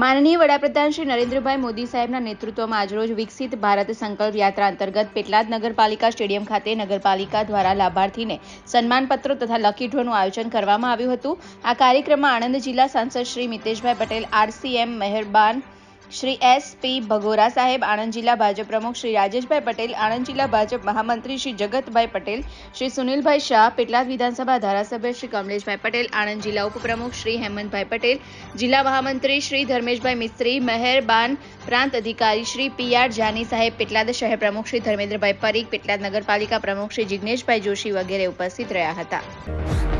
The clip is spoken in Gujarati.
માનનીય વડાપ્રધાન શ્રી નરેન્દ્રભાઈ મોદી સાહેબના નેતૃત્વમાં આજરોજ વિકસિત ભારત સંકલ્પ યાત્રા અંતર્ગત પેટલાદ નગરપાલિકા સ્ટેડિયમ ખાતે નગરપાલિકા દ્વારા લાભાર્થીને સન્માનપત્રો તથા લકી ડ્રોનું આયોજન કરવામાં આવ્યું હતું. આ કાર્યક્રમમાં આણંદ જિલ્લા સાંસદ શ્રી મિતેશભાઈ પટેલ, આરસીએમ મહેરબાન શ્રી એસ પી ભગોરા સાહેબ, આણંદ જિલ્લા ભાજપ પ્રમુખ શ્રી રાજેશભાઈ પટેલ, આણંદ જિલ્લા ભાજપ મહામંત્રી શ્રી જગતભાઈ પટેલ, શ્રી સુનિલભાઈ શાહ, પેટલાદ વિધાનસભા ધારાસભ્ય શ્રી કમલેશભાઈ પટેલ, આણંદ જિલ્લા ઉપપ્રમુખ શ્રી હેમંતભાઈ પટેલ, જિલ્લા મહામંત્રી શ્રી ધર્મેશભાઈ મિસ્ત્રી, મહેરબાન પ્રાંત અધિકારી શ્રી પી આર જાની સાહેબ, પેટલાદ શહેર પ્રમુખ શ્રી ધર્મેન્દ્રભાઈ પરીખ, પેટલાદ નગરપાલિકા પ્રમુખ શ્રી જિજ્ઞેશભાઈ જોશી વગેરે ઉપસ્થિત રહ્યા હતા.